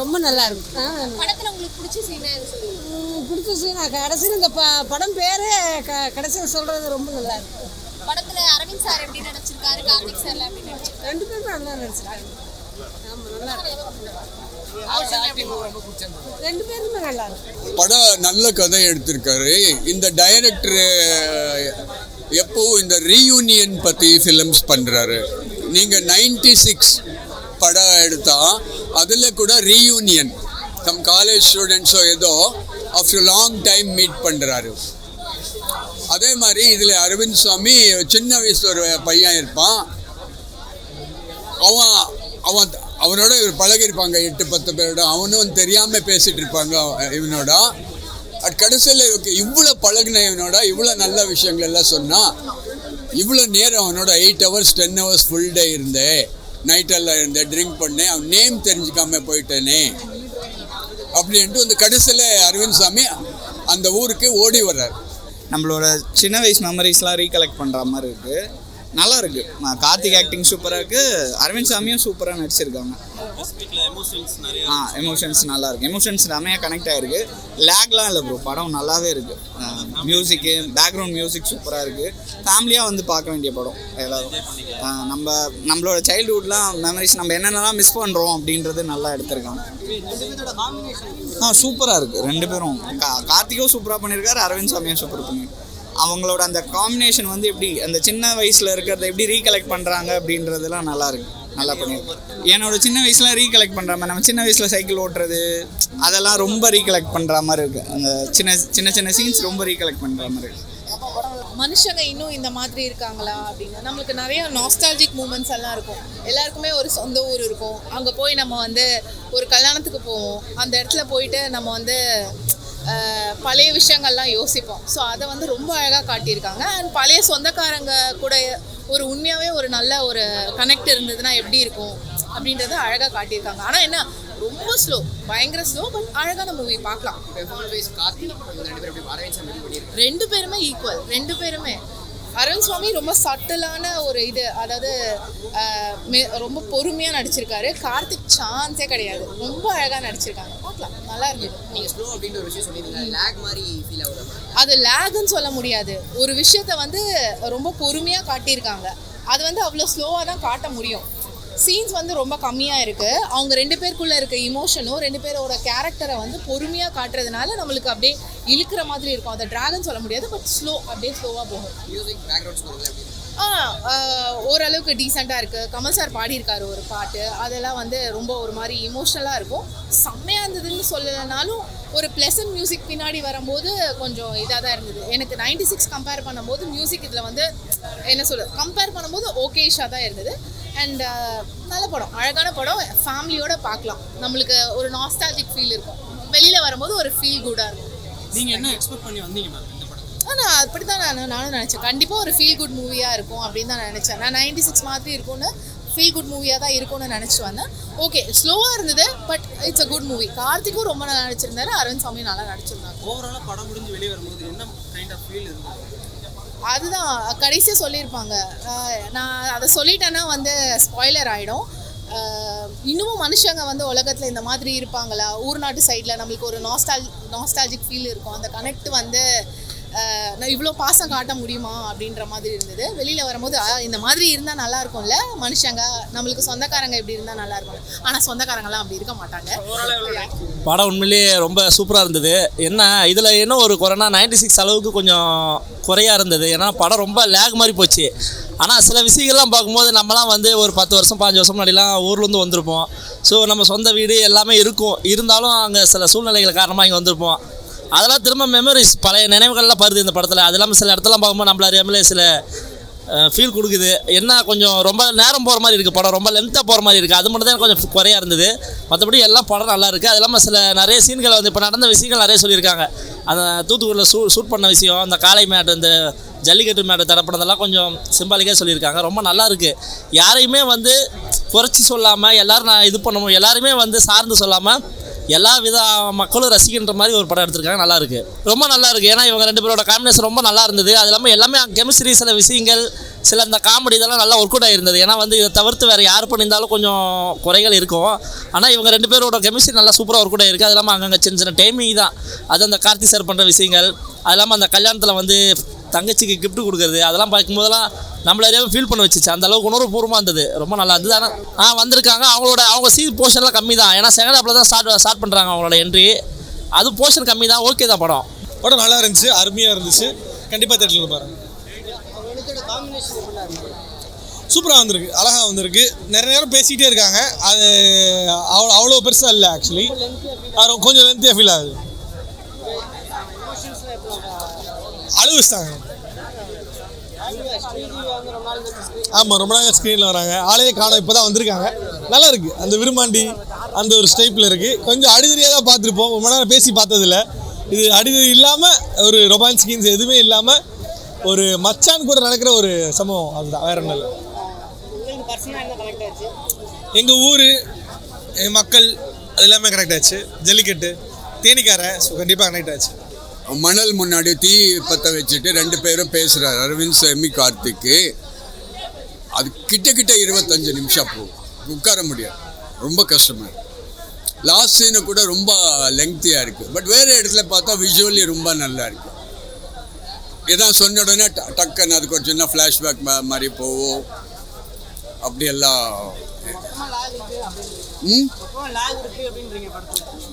ரொம்ப நல்லா இருக்கும் ஆ, படத்துல உங்களுக்கு பிடிச்ச சீனா பிடிச்ச சீனா கடைசியில் இந்த ப படம் பேரே க கடைசியில் சொல்கிறது ரொம்ப நல்லா இருக்கும் படத்துல அரவிந்த் சார் எப்படி நடிச்சிருக்காரு கார்த்திக் சார்ல எப்படி நடிச்சிருக்காரு? ரெண்டு பேரும் நல்லா நடிச்சிருக்காங்க. ஆமாம் நல்லா இருக்கும் ரெண்டு பேருமே நல்லா இருக்கும் படம் நல்ல கதை எடுத்திருக்காரு. இந்த டைரக்டர் எப்போவும் இந்த ரீயூனியன் பற்றி ஃபிலிம்ஸ் பண்ணுறாரு நீங்கள் நைன்டி சிக்ஸ் படம் எடுத்தா அதில் கூட ரீயூனியன் தம் காலேஜ் ஸ்டூடெண்ட்ஸோ ஏதோ ஆஃப்டர் லாங் டைம் மீட் பண்ணுறாரு அதே மாதிரி இதில் அரவிந்த் சுவாமி சின்ன வயசு ஒரு பையன் இருப்பான். அவன் அவன் அவனோட இவர் பழகிருப்பாங்க எட்டு பத்து பேரோட. அவனும் தெரியாமல் பேசிகிட்டு இருப்பாங்க இவனோட. அட் கடைசியில் இவருக்கு இவ்வளோ பழகின இவனோட இவ்வளோ நல்ல விஷயங்கள் எல்லாம் சொன்னால் இவ்வளோ நேரம் அவனோட eight hours ten hours full day இருந்தேன் நைட்டெல்லாம் இருந்த ட்ரிங்க் பண்ணேன். அவன் நேம் தெரிஞ்சுக்காம போயிட்டேனே. அப்படின்ட்டு அந்த கடைசியில் அரவிந்த் சாமி அந்த ஊருக்கு ஓடி வர்றார். நம்மளோட சின்ன வயசு மெமரிஸ்லாம் ரீகலெக்ட் பண்ணுற மாதிரி இருக்குது நல்லா இருக்கு கார்த்திக் ஆக்டிங் சூப்பராக இருக்குது அரவிந்த் சாமியும் சூப்பராக நடிச்சிருக்காங்க. ஆ எமோஷன்ஸ் நல்லா இருக்கு எமோஷன்ஸ் நிறைய கனெக்ட் ஆகிருக்கு லேக்லாம் இல்லை ப்ரோ படம் நல்லாவே இருக்கு. மியூசிக்கு பேக்ரவுண்ட் மியூசிக் சூப்பராக இருக்கு. ஃபேமிலியாக வந்து பார்க்க வேண்டிய படம். எல்லாரும். நம்ம நம்மளோட சைல்டுஹுட்லாம் மெமரிஸ் நம்ம என்னென்னலாம் மிஸ் பண்ணுறோம் அப்படின்றது நல்லா எடுத்திருக்காங்க. ஆ சூப்பராக இருக்குது ரெண்டு பேரும். கார்த்திக்கும் சூப்பராக பண்ணியிருக்காரு அரவிந்த் சாமியும் சூப்பர் பண்ணியிருக்காரு அவங்களோட அந்த காம்பினேஷன் வந்து எப்படி அந்த சின்ன வயசில் இருக்கிறத எப்படி ரீகலெக்ட் பண்ணுறாங்க அப்படின்றதெல்லாம் நல்லா இருக்கு. நல்லா பண்ணியிருக்காரு என்னோட சின்ன வயசுல ரீகலெக்ட் பண்ணுற மாதிரி நம்ம சின்ன வயசில் சைக்கிள் ஓட்டுறது அதெல்லாம் ரொம்ப ரீகலெக்ட் பண்ணுற மாதிரி இருக்குது அந்த சின்ன சின்ன சின்ன சீன்ஸ் ரொம்ப ரீகலெக்ட் பண்ணுற மாதிரி இருக்கு. மனுஷங்க இன்னும் இந்த மாதிரி இருக்காங்களா அப்படின்னு? நம்மளுக்கு நிறைய நாஸ்டாலஜிக் மூமெண்ட்ஸ் எல்லாம் இருக்கும். எல்லாருக்குமே ஒரு சொந்த ஊர் இருக்கும். அங்கே போய் நம்ம வந்து ஒரு கல்யாணத்துக்கு போவோம். அந்த இடத்துல போயிட்டு நம்ம வந்து பழைய விஷயங்கள்லாம் யோசிப்போம். ஸோ அதை வந்து ரொம்ப அழகாக காட்டியிருக்காங்க. அண்ட் பழைய சொந்தக்காரங்க கூட ஒரு உண்மையாகவே ஒரு நல்ல ஒரு கனெக்ட் இருந்ததுன்னா எப்படி இருக்கும்? அப்படின்றத அழகாக காட்டியிருக்காங்க. ஆனால் என்ன ரொம்ப ஸ்லோ பயங்கர ஸ்லோ பட் அழகான மூவி பார்க்கலாம். ரெண்டு பேருமே ஈக்குவல் ரெண்டு பேருமே அருண் சுவாமி ரொம்ப சட்டிலான ஒரு இது. அதாவது ரொம்ப பொறுமையாக நடிச்சிருக்காரு. கார்த்திக் சான்ஸே கிடையாது. ரொம்ப அழகாக நடிச்சிருக்காங்க. பார்க்கலாம். நல்லா இருந்தது. நீங்க ஸ்லோ அப்படின்ற ஒரு விஷயம் சொன்னீங்க லேக் மாதிரி ஃபீல் ஆகுது? அது லேகுன்னு சொல்ல முடியாது. ஒரு விஷயத்த வந்து ரொம்ப பொறுமையாக காட்டியிருக்காங்க. அது வந்து அவ்வளோ ஸ்லோவாக தான் காட்ட முடியும். சீன்ஸ் வந்து ரொம்ப கம்மியாக இருக்குது அவங்க ரெண்டு பேருக்குள்ளே இருக்க இமோஷனும் ரெண்டு பேரோட கேரக்டரை வந்து பொறுமையாக காட்டுறதுனால நம்மளுக்கு அப்படியே இழுக்கிற மாதிரி இருக்கும். அதை ட்ராகன் சொல்ல முடியாது பட் ஸ்லோ அப்படியே ஸ்லோவாக போகும். மியூசிக் பேக்ரவுண்ட் ஓரளவுக்கு டீசெண்டாக இருக்குது கமல் சார் பாடியிருக்காரு ஒரு பாட்டு. அதெல்லாம் வந்து ரொம்ப ஒரு மாதிரி இமோஷ்னலாக இருக்கும். செம்மையாக இருந்ததுன்னு சொல்லலைனாலும் ஒரு ப்ளசன்ட் மியூசிக் பின்னாடி வரும்போது கொஞ்சம் இதாக தான் இருந்தது. எனக்கு 96 சிக்ஸ் கம்பேர் பண்ணும்போது மியூசிக் இதில் வந்து என்ன சொல்ல கம்பேர் பண்ணும்போது ஓகேஷாக தான் இருந்தது. அண்ட் நல்ல படம். அழகான படம். ஃபேமிலியோட பார்க்கலாம். நம்மளுக்கு ஒரு நாஸ்டாலஜிக் ஃபீல் இருக்கும். வெளியில் வரும்போது ஒரு ஃபீல் குடாக இருக்கும். நீங்கள் என்ன எக்ஸ்பெக்ட் பண்ணி வந்தீங்க மேம் ஆனால் அப்படி தான் நான் நானும் நினச்சேன். கண்டிப்பாக ஒரு ஃபீல் குட் மூவியாக இருக்கும் அப்படின்னு தான் நினச்சேன். நான் நைன்டி சிக்ஸ் மாதிரி இருக்கும்னு ஃபீல் குட் மூவியாக தான் இருக்கும்னு நினச்சி வந்தேன். ஓகே ஸ்லோவாக இருந்தது but it's a good movie கார்த்திக்கும் ரொம்ப நல்லா நடிச்சிருந்தாரு அரவிந்த் சாமி நல்லா நடிச்சிருந்தாங்க. ஓவராலா படம் முடிஞ்சு வெளியே வரும்போது என்ன கைண்ட் ஆஃப் ஃபீல் இருந்தது? அதுதான் கடைசியாக சொல்லியிருப்பாங்க. நான் அதை சொல்லிட்டேன்னா வந்து ஸ்பாய்லர் ஆகிடும் இன்னமும் மனுஷங்க வந்து உலகத்தில் இந்த மாதிரி இருப்பாங்களா? ஊர் நாட்டு சைடில் நம்மளுக்கு ஒரு நாஸ்டால் நாஸ்டாலஜிக் ஃபீல் இருக்கும். அந்த கனெக்ட் வந்து நான் இவ்வளோ பாசம் காட்ட முடியுமா அப்படின்ற மாதிரி இருந்தது. வெளியில் வரும்போது இந்த மாதிரி இருந்தால் நல்லா இருக்கும்ல மனுஷங்க. நம்மளுக்கு சொந்தக்காரங்க இப்படி இருந்தால் நல்லா இருக்கும் ஆனால் சொந்தக்காரங்களாம் அப்படி இருக்க மாட்டாங்க. படம் உண்மையிலேயே ரொம்ப சூப்பராக இருந்தது. என்ன இதில் என்ன ஒரு குறைனா நைன்டி சிக்ஸ் அளவுக்கு கொஞ்சம் குறையாக இருந்தது. ஏன்னா படம் ரொம்ப லேக் மாதிரி போச்சு. ஆனால் சில விஷயங்கள்லாம் பார்க்கும்போது நம்மலாம் வந்து ஒரு பத்து வருஷம் பாஞ்சு வருஷம் முன்னாடிலாம் ஊர்லேருந்து வந்திருப்போம். ஸோ நம்ம சொந்த வீடு எல்லாமே இருக்கும். இருந்தாலும் அங்கே சில சூழ்நிலைகள் காரணமாக இங்கே வந்திருப்போம். அதெல்லாம் திரும்ப மெமரிஸ் பழைய நினைவுகள்லாம் பருது இந்த படத்தில். அது இல்லாமல் சில இடத்துலாம் பார்க்கும்போது நம்மள அறியாமலே சில ஃபீல் கொடுக்குது. என்ன கொஞ்சம் ரொம்ப நேரம் போகிற மாதிரி இருக்குது படம் ரொம்ப லென்த்தாக போகிற மாதிரி இருக்குது அது மட்டும் தான் கொஞ்சம் குறையாக இருந்தது. மற்றபடி எல்லாம் படம் நல்லா இருக்குது அது இல்லாமல் சில நிறைய சீன்கள் வந்து இப்போ நடந்த விஷயங்கள் நிறைய சொல்லியிருக்காங்க. அந்த தூத்துக்குடியில் ஷூ ஷூட் பண்ண விஷயம் அந்த காளை மேட் இந்த ஜல்லிக்கட்டு மேட் தரப்படுறதெல்லாம் கொஞ்சம் சிம்பாலிக்காக சொல்லியிருக்காங்க. ரொம்ப நல்லா இருக்குது யாரையுமே வந்து குறைச்சி சொல்லாமல் எல்லோரும் நான் இது பண்ணணும் எல்லாருமே வந்து சார்ந்து சொல்லாமல் எல்லா வித மக்களும் ரசிக்கின்ற மாதிரி ஒரு படம் எடுத்திருக்காங்க. நல்லா இருக்கு ரொம்ப நல்லா இருக்கு ஏன்னா இவங்க ரெண்டு பேரோட காம்பினேஷன் ரொம்ப நல்லா இருந்தது அது இல்லாமல் எல்லாமே கெமிஸ்ட்ரி சில விஷயங்கள் சில இந்த காமெடி இதெல்லாம் நல்லா ஒர்க் அவுட் ஆகிருந்தது ஏன்னா வந்து இதை தவிர்த்து வேறு யார் பண்ணியிருந்தாலும் கொஞ்சம் குறைகள் இருக்கும். ஆனால் இவங்க ரெண்டு பேரோட கெமிஸ்ட்ரி நல்லா சூப்பராக ஒர்க் அவுட் ஆகிருக்கு அது இல்லாமல் அங்கங்கே சின்ன சின்ன டைமிங் தான். அது அந்த கார்த்தி சார் பண்ணுற விஷயங்கள். அது இல்லாமல் அந்த கல்யாணத்தில் வந்து தங்கச்சிக்கு கிஃப்ட் கொடுக்குறது அதெல்லாம் பார்க்கும்போதெல்லாம் நம்மள அறியாமல் ஃபீல் பண்ண வச்சுச்சு. அந்த அளவுக்கு உணர்வுபூர்வமாக இருந்தது. ரொம்ப நல்லா இருந்தது. ஆனால் ஆ வந்திருக்காங்க. அவங்களோட அவங்க சீன் போர்ஷன்லாம் கம்மி தான். ஏன்னா செகண்ட் ஹாப்பில் தான் ஸ்டார்ட் ஸ்டார்ட் பண்ணுறாங்க அவங்களோட என்ட்ரி அது போர்ஷன் கம்மி தான். ஓகே தான் படம். படம் நல்லா இருந்துச்சு. அருமையாக இருந்துச்சு. கண்டிப்பாக தேட்டரில் பாருங்க. சூப்பராக வந்திருக்கு. அழகாக வந்திருக்கு. நிறைய நேரம் பேசிக்கிட்டே இருக்காங்க. அது அவ்வளோ அவ்வளோ பெருசாக இல்லை ஆக்சுவலி கொஞ்சம் லென்த்தியாக ஃபீல் ஆகுது. அழுவு வச்சிட்டாங்க ஆமாம் ரொம்ப நாள் ஸ்க்ரீனில் வராங்க. ஆளையே காணோம் இப்போ தான் வந்திருக்காங்க. நல்லா இருக்கு. அந்த விரும்மாண்டி அந்த ஒரு ஸ்டைப்பில் இருக்குது கொஞ்சம் அடிதடியாக தான் பார்த்துருப்போம். ரொம்ப நேரம் பேசி பார்த்ததில்ல. இது அடிதடி இல்லாமல் ஒரு ரொமான்ஸ் சீன்ஸ் எதுவுமே இல்லாமல் ஒரு மச்சான் கூட நடக்கிற ஒரு சம்பவம். அதுதான் வேற ஒன்றும் இல்லை. எங்கள் ஊர் மக்கள் அது எல்லாமே கனெக்ட் ஆச்சு. ஜல்லிக்கட்டு தேனிக்காரன் ஸோ கண்டிப்பாக கனெக்ட் ஆச்சு. மணல் முன்னாடி தீ பற்ற வச்சுட்டு ரெண்டு பேரும் பேசுகிறார் அரவிந்த் சாமி கார்த்திக்கு. அது கிட்ட கிட்ட இருபத்தஞ்சு நிமிஷம் போகும் உட்கார முடியாது. ரொம்ப கஷ்டமாக லாஸ்ட் சீனு கூட ரொம்ப லெங்க்த்தியாக இருக்குது பட் வேறு இடத்துல பார்த்தா விஷுவலி ரொம்ப நல்லா இருக்குது இதான் சொன்ன உடனே ட- டக்குன்னு அதுக்கு ஒரு சின்ன ஃப்ளாஷ்பேக் மாதிரி போகும். அப்படியெல்லாம்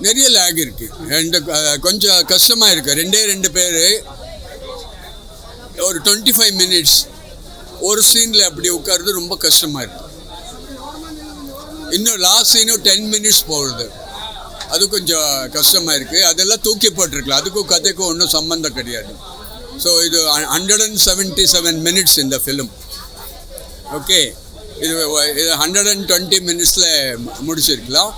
நிறைய லேக் இருக்கு. ரெண்டு கொஞ்சம் கஷ்டமாக இருக்கு. ரெண்டே ரெண்டு பேர். ஒரு டுவெண்ட்டி ஃபைவ் மினிட்ஸ் ஒரு சீனில் அப்படி உட்காருறது ரொம்ப கஷ்டமாக இருக்கு. இன்னும் லாஸ்ட் சீனும் டென் மினிட்ஸ் போகுது. அது கொஞ்சம் கஷ்டமாக இருக்குது அதெல்லாம் தூக்கி போட்டிருக்கலாம். அதுக்கும் கதைக்கும் ஒன்றும் சம்மந்தம் கிடையாது. ஸோ இது hundred and seventy seven minutes இந்த ஃபிலிம் ஓகே இது இது ஹண்ட்ரட் அண்ட் டுவெண்ட்டி மினிட்ஸில் முடிச்சிருக்கலாம்.